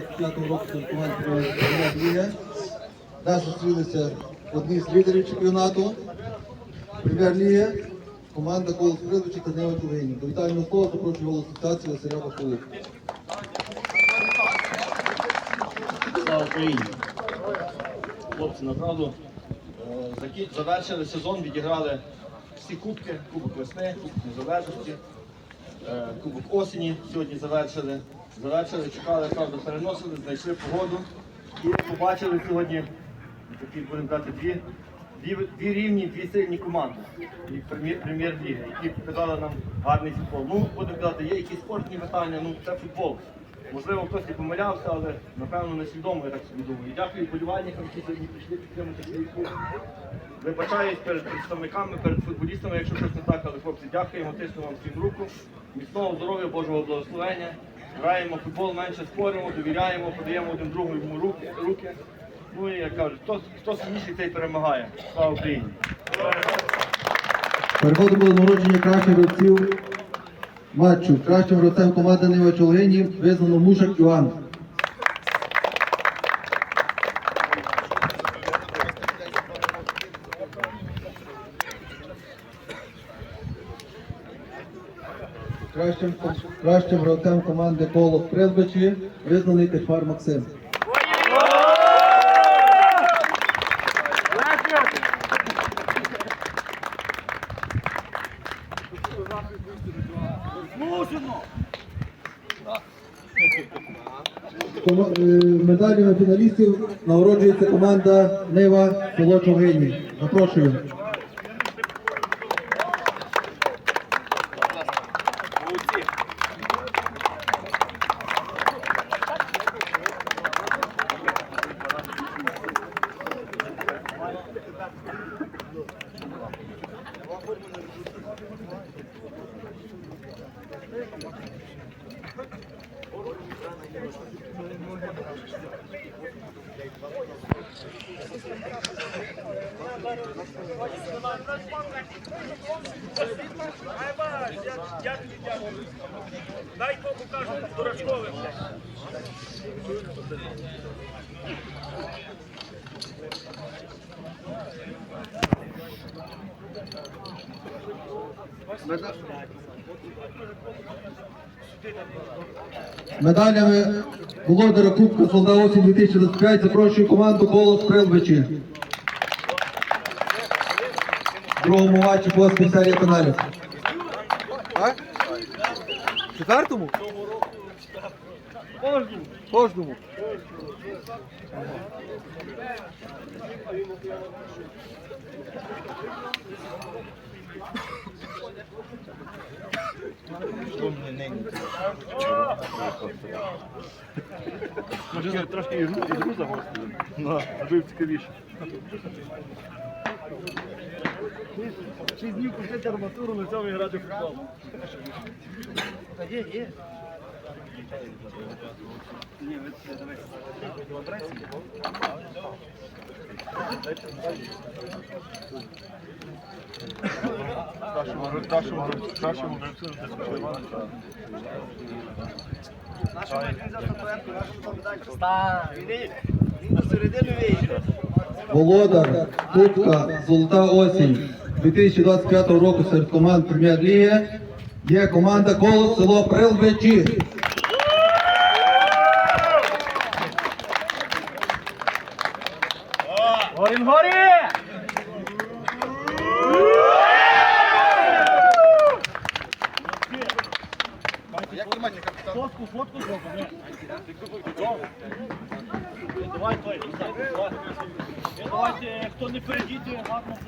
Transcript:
2025 року серед команд Прем'єр-ліги. Нас зустрілися одні з лідерів чемпіонату Прем'єр-ліги. Команда Голос Придвичі та Нева Чугині. До вітального слова запрошую голос асоціації Василя Бакулу. Слава Україні! Хлопці, направду е, завершили сезон, відіграли всі кубки, Кубок весни, Кубок Незалежності, е, Кубок осені сьогодні завершили. Завершили, чекали, правда, переносили, знайшли погоду і побачили сьогодні такі, будемо казати, дві, дві, дві рівні, дві сильні команди прем'єр-ліги, які показали нам гарний футбол. Ну, будемо казати, є якісь спортні питання, ну це футбол. Можливо, хтось і помилявся, але напевно несвідомо, я так собі думаю. Дякую болівальникам, які сьогодні прийшли підтримати свій клуб. Вибачаюсь перед представниками, перед футболістами, якщо щось не так, але хлопці, дякуємо, тиснемо вам всім руку. Міцного здоров'я, Божого благословення. Граємо футбол, менше споримо, довіряємо, подаємо один другому руки. руки. Ну і як кажуть, хто, хто сильніший, цей перемагає. Слава Україні! Переходимо до народження кращих гравців матчу. Кращим гравцем команди Нива Чолгині визнано Мушак Іван. Кращим, кращим гравцем команди Колос Призбичі визнаний Качмар Максим. Е, Медалями фіналістів нагороджується команда Нива село. Запрошую. Дай Богу кажуть, дурачковим. Медалями володаря Кубка Солда осінь 2025 запрошую команду Голос Прилбичі. Другому матчі восьмій серії фіналів. Четвертому? Кожному. Кожному. Може, трошки ігру, ігру загострили. Ну, аби цікавіше. Шість днів пустити арматуру, на цьому грати в футбол. Нашому нашому нашому Володар Кубка Золота осінь 2025 року серед команд Прем'єр-ліги є команда Голос село Прилбичі. Горін горі! Фотку, фотку зробимо. Давай той. Давайте, хто не перейдіть, гарно.